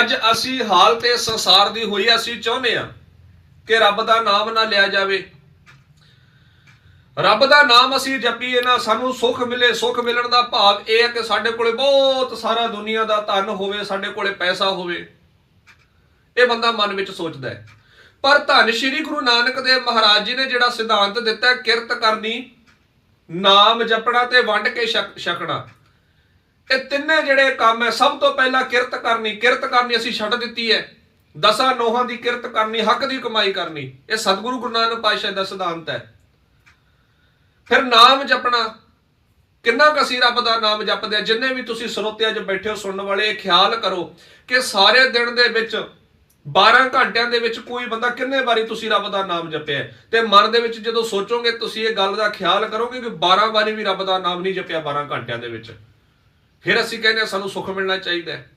ਅੱਜ ਅਸੀਂ ਹਾਲ ਤੇ ਸੰਸਾਰ ਦੀ ਹੋਈ ਅਸੀਂ ਚਾਹੁੰਦੇ ਆ ਕਿ ਰੱਬ ਦਾ ਨਾਮ ਨਾ ਲਿਆ ਜਾਵੇ। ਰੱਬ ਦਾ ਨਾਮ ਅਸੀਂ ਜਪੀਏ ਨਾ, ਸਾਨੂੰ ਸੁੱਖ ਮਿਲੇ, ਸੁੱਖ ਮਿਲਣ ਦਾ ਭਾਵ ਇਹ ਹੈ ਕਿ ਸਾਡੇ ਕੋਲੇ ਬਹੁਤ ਸਾਰਾ ਦੁਨੀਆ ਦਾ ਧਨ ਹੋਵੇ, ਸਾਡੇ ਕੋਲੇ ਪੈਸਾ ਹੋਵੇ। ਇਹ ਬੰਦਾ ਮਨ ਵਿੱਚ ਸੋਚਦਾ ਹੈ। ਪਰ ਧੰਨ ਸ਼੍ਰੀ ਗੁਰੂ ਨਾਨਕ ਦੇਵ ਮਹਾਰਾਜ ਜੀ ਨੇ ਜਿਹੜਾ ਸਿਧਾਂਤ ਦਿੱਤਾ ਕਿਰਤ ਕਰਨੀ, ਨਾਮ ਜਪਣਾ ਤੇ ਵੰਡ ਕੇ ਛਕ- ਛਕਣਾ। ਇਹ ਤਿੰਨੇ ਜਿਹੜੇ ਕੰਮ ਹੈ, ਸਭ ਤੋਂ ਪਹਿਲਾਂ ਕਿਰਤ ਕਰਨੀ ਕਿਰਤ ਕਰਨੀ ਅਸੀਂ ਛੱਡ ਦਿੱਤੀ ਹੈ। ਦਸਾਂ ਨੋਹਾਂ ਦੀ ਕਿਰਤ ਕਰਨੀ, ਹੱਕ ਦੀ ਕਮਾਈ ਕਰਨੀ, ਇਹ ਸਤਿਗੁਰੂ ਗੁਰੂ ਨਾਨਕ ਪਾਤਸ਼ਾਹ ਦਾ ਸਿਧਾਂਤ ਹੈ। ਫਿਰ ਨਾਮ ਜਪਣਾ, ਕਿੰਨਾ ਕੁ ਅਸੀਂ ਰੱਬ ਦਾ ਨਾਮ ਜਪਦੇ ਆ ਜਿੰਨੇ ਵੀ ਤੁਸੀਂ ਸਰੋਤਿਆਂ 'ਚ ਬੈਠੇ ਹੋ, ਸੁਣਨ ਵਾਲੇ, ਇਹ ਖਿਆਲ ਕਰੋ ਕਿ ਸਾਰੇ ਦਿਨ ਦੇ ਵਿੱਚ 12 ਘੰਟਿਆਂ ਦੇ ਵਿੱਚ ਕੋਈ ਬੰਦਾ ਕਿੰਨੇ ਵਾਰੀ ਤੁਸੀਂ ਰੱਬ ਦਾ ਨਾਮ ਜਪਿਆ ਤੇ ਮਨ ਦੇ ਵਿੱਚ ਜਦੋਂ ਸੋਚੋਗੇ, ਤੁਸੀਂ ਇਹ ਗੱਲ ਦਾ ਖਿਆਲ ਕਰੋਗੇ ਕਿ 12 ਵਾਰੀ ਵੀ ਰੱਬ ਦਾ ਨਾਮ ਨਹੀਂ ਜਪਿਆ 12 ਘੰਟਿਆਂ ਦੇ ਵਿੱਚ। ਫਿਰ ਅਸੀਂ ਕਹਿੰਦੇ ਹਾਂ ਸਾਨੂੰ ਸੁੱਖ ਮਿਲਣਾ ਚਾਹੀਦਾ ਹੈ।